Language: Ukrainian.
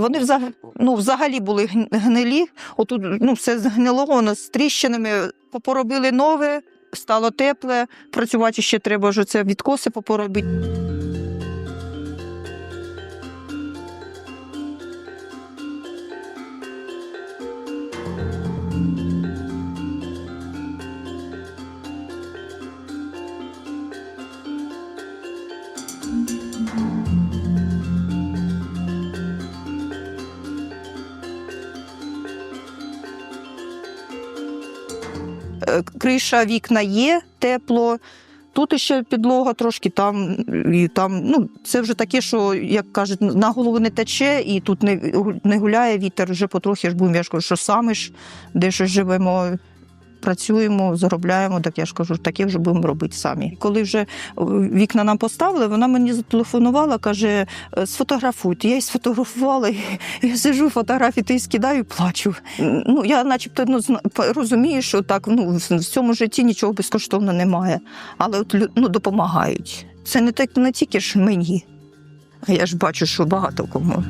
Вони взагалі, ну, взагалі були гнилі. Отут ну, все згнило, воно з тріщинами. Поробили нове, стало тепле. Працювати ще треба ж це відкоси попоробити. Криша, вікна є, тепло. Тут ще підлога трошки там і там. Ну, це вже таке, що, як кажуть, на голову не тече, і тут не, не гуляє вітер, вже потрохи ж будемо, я ж кажу, що саме ж, де ж живемо, працюємо, заробляємо, так я ж кажу, таке вже будемо робити самі. Коли вже е, вікна нам поставили, вона мені зателефонувала, каже: «Е, сфотографуйте. Я її сфотографувала, я сижу, фотографії ти скидаю плачу. Ну, я начебто ну, розумію, що так ну, в цьому житті нічого безкоштовно немає, але от ну, допомагають. Це не так не тільки ж мені. а Я ж бачу, що багато кому.